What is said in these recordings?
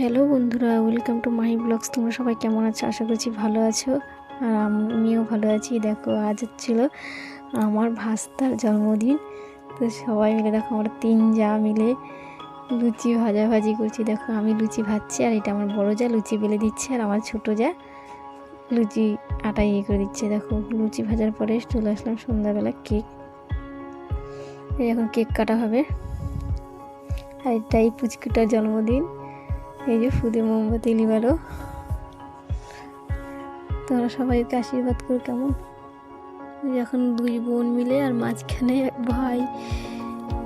Hello বন্ধুরা welcome to my blogs তোমরা সবাই কেমন আছো? আশা করছি ভালো আছো। আর আমিও ভালো আছি। দেখো, আজ হচ্ছিল আমার ভাস্তার জন্মদিন। তো সবাই মিলে, দেখো, আমরা তিন যা মিলে লুচি ভাজাভাজি করছি। দেখো, আমি লুচি ভাজছি আর এটা আমার বড় যা, লুচি বেলে দিচ্ছে আর আমার ছোটো যা লুচি আটা ইয়ে করে দিচ্ছে। দেখো, লুচি ভাজার পরে চলে আসলাম সন্ধ্যাবেলা কেক। এখন কেক কাটা হবে। আর এটাই পুচকুটার জন্মদিন। এই যে ফুদে মোমবাতি লিবারও তোমরা সবাই ওকে আশীর্বাদ করো কেমন? এখন দুই বোন মিলে আর মাঝখানে এক ভাই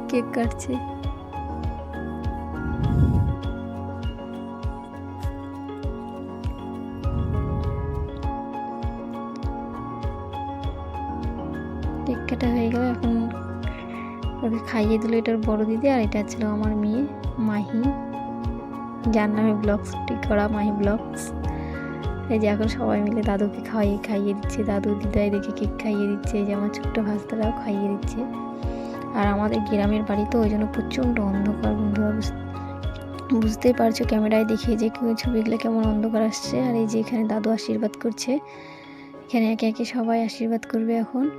কেক কাটছে। কেক কাটা হয়ে গেল, এখন ওকে খাইয়ে দিল এটার বড় দিদি আর এটা ছিল আমার মেয়ে, মাহি। যার নামে ব্লগসটি করা, মাহি ব্লগস এই যে এখন সবাই মিলে দাদুকে খাইয়ে খাইয়ে দিচ্ছে, দাদু দিদাই দেখে কেক খাইয়ে দিচ্ছে, এই যে আমার ছোট্ট ভাস্তারাও খাইয়ে দিচ্ছে। আর আমাদের গ্রামের বাড়ি তো ওই জন্য প্রচণ্ড অন্ধকার বন্ধুরা বুঝ- বুঝতেই পারছ ক্যামেরায় দেখিয়ে যে ছবিগুলো কেমন অন্ধকার আসছে। আর এই যে এখানে দাদু আশীর্বাদ করছে, এখানে একে একে সবাই আশীর্বাদ করবে এখন।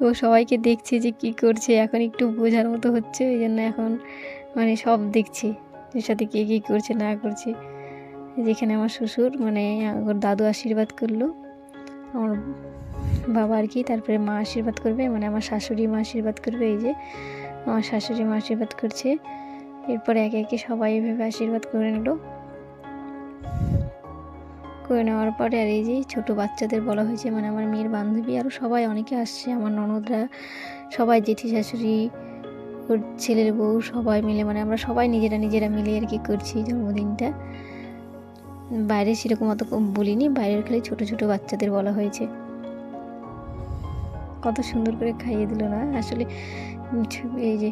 ও সবাইকে দেখছে যে কি করছে, এখন একটু বোঝার মতো হচ্ছে, ওই জন্য এখন মানে সব দেখছি যে সাথে কে কী করছে, না করছে। যেখানে আমার শ্বশুর মানে ওর দাদু আশীর্বাদ করল, আমার বাবা আর কি, তারপরে মা আশীর্বাদ করবে মানে আমার শাশুড়ি মা আশীর্বাদ করবে, এই যে আমার শাশুড়ি মা আশীর্বাদ করছে। এরপরে একে একে সবাই এভাবে আশীর্বাদ করে নিল। করে নেওয়ার পরে আর এই যে ছোটো বাচ্চাদের বলা হয়েছে মানে আমার মেয়ের বান্ধবী আরও সবাই অনেকে আসছে, আমার ননদরা, সবাই জেঠি শাশুড়ি ওর ছেলের বউ সবাই মিলে মানে আমরা সবাই নিজেরা নিজেরা মিলে আর কি করছি জন্মদিনটা। বাইরে সেরকম অত বলিনি, বাইরের খালি ছোট ছোট বাচ্চাদের বলা হয়েছে। কত সুন্দর করে খাইয়ে দিল না? আসলে এই যে,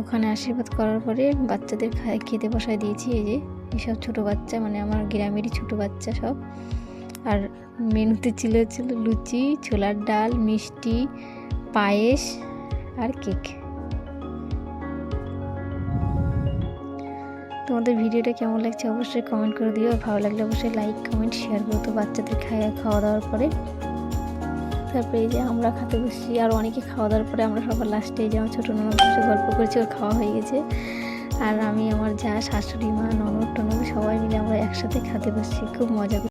ওখানে আশীর্বাদ করার পরে বাচ্চাদের খেতে বসায় দিয়েছি, এই যে এসব ছোট বাচ্চা মানে আমার গ্রামেরই ছোট বাচ্চা সব। আর মেনুতে ছিল ছিল লুচি, ছোলার ডাল, মিষ্টি, পায়েস আর কেক। তোমাদের ভিডিওটা কেমন লাগছে অবশ্যই কমেন্ট করে দিও। ভালো লাগলে অবশ্যই লাইক কমেন্ট শেয়ার করো। তো বাচ্চাদের খাওয়া খাওয়া দাওয়ার পরে। তারপরে এই যে আমরা খাতে বসছি, আর অনেকে খাওয়া দাওয়ার পরে আমরা সবার লাস্টে যে আমার ছোটো ননদ বসে গল্প করছি, ওর খাওয়া হয়ে গেছে। আর আমি, আমার যা শাশুড়ি মা, ননদ, টনদ সবাই মিলে আমরা একসাথে খেতে বসছি, খুব মজা